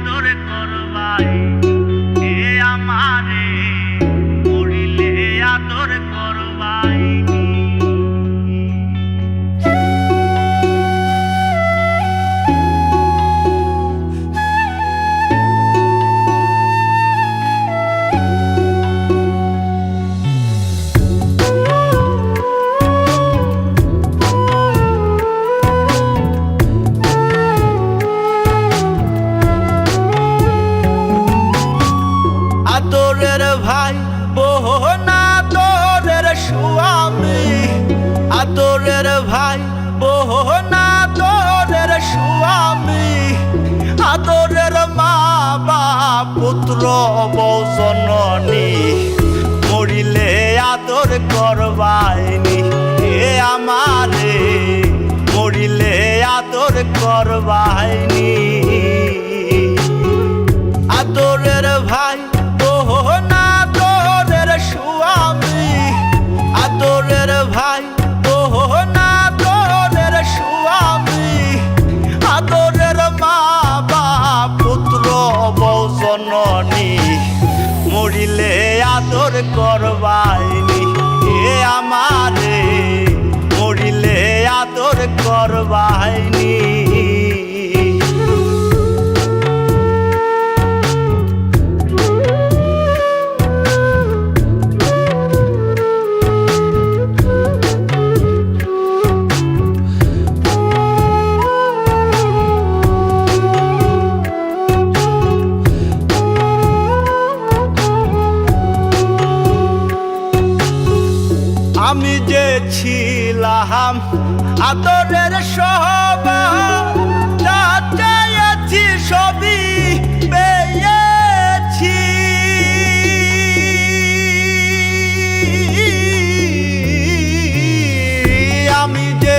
আদর করবাই। আদরের ভাই বহনা তোরের স্বামী। আদরের ভাই বহনা তোরের স্বামী। আদরের মা বাপ পুত্র বউ জননী মরিলে আদর করবাইনি এ আমারে। মরিলে আদর করবাইনি। আদরের ভাই আদর করবাইনি। এ আমারে মরিলে আদর করবাইনি। যে ছিলাম আদরের সহবা চেয়েছি পেয়েছি। আমি যে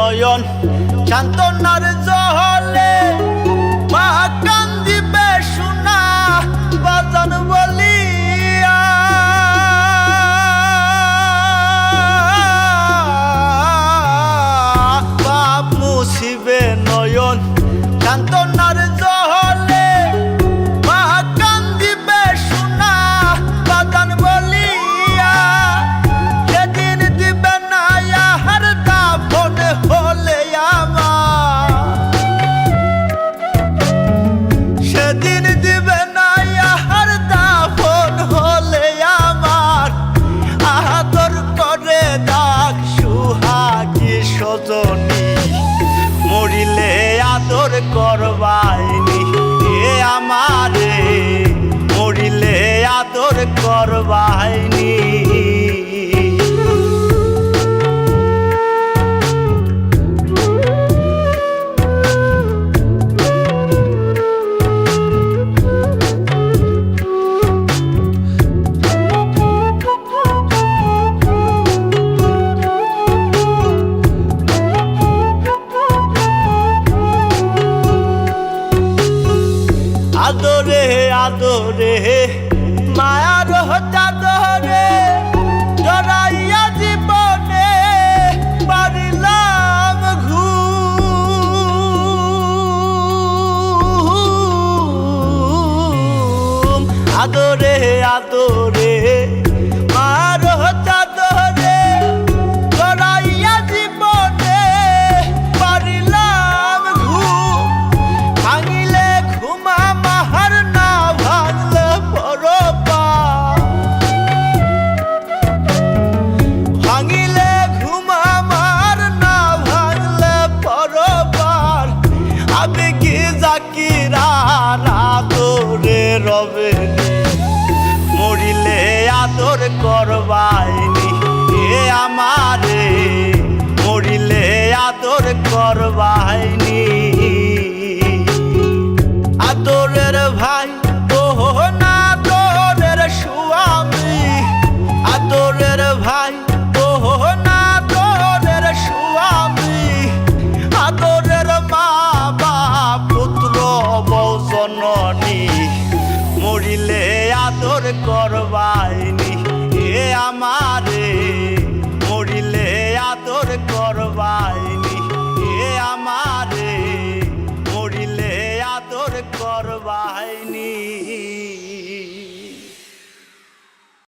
নয়ন শান্তনার জহলে মা আদরে মায়ার চাদরে জড়াইয়া জীবনে পারিলাম ঘু আদরে আদরে।